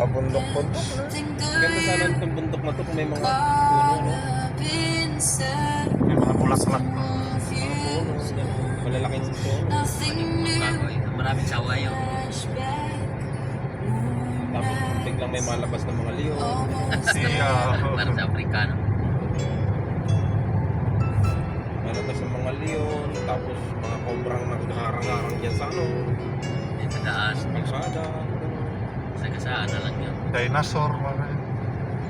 Pabundok-bundok na. Ganda sana itong bundok na to kung may mga puno, no? May mga bulaklak. Mga puno, malalaking puno. Maraming sawa yun. Tapos biglang may malabas ng mga leon. Siya. Para sa Afrikano. Malabas ng mga leon. Tapos mga kobrang nagharang-harang dyan sa ano. Sa taas. Kalsada. Sa kasana lang yun. Dinosaur. mga yun.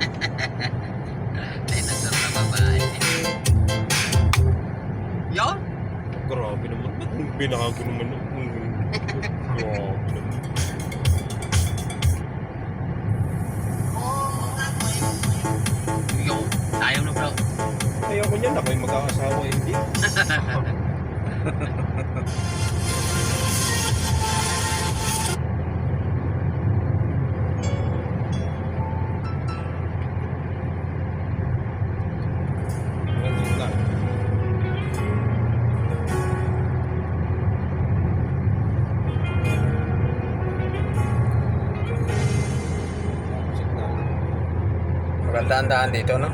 Dinosaur na babae. Yun? Grabe naman. Ba't binago naman? Grabe naman. Yun. Ayaw na bro. Ayoko niyan. Ako'y mag-aasawa. Hindi. Maganda ang daan dito, no?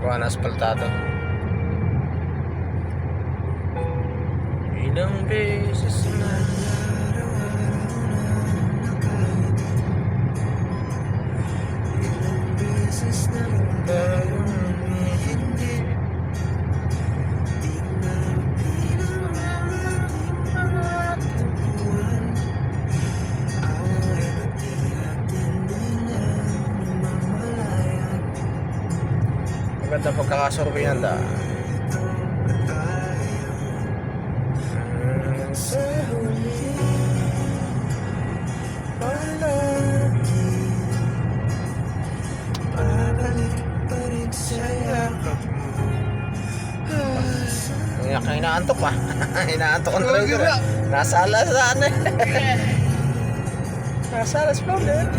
Kuha na. Ilang beses na Ilang beses na tayo sa yakap mo. Iyak na inaantok pa. inaantok ko na lang yun. Nasa alas na ano eh. Nasa alas pa ulit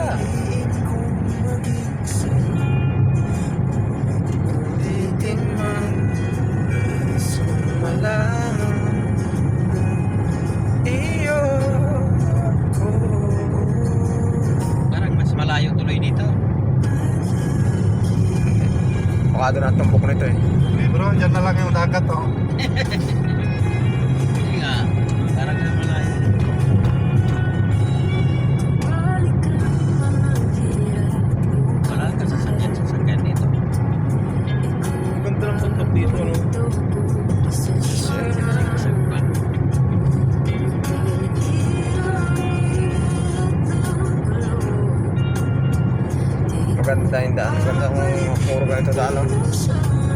Baka doon ang tumbok nito eh Eh bro, dyan na lang yung dagat oh. Hindi nga. Parang mas malayo. Wala ka sasakyan sasakyan dito. Ganda ng dito, ano? Sasakyan. Maganda yung daan Maganda kung puro ganito daan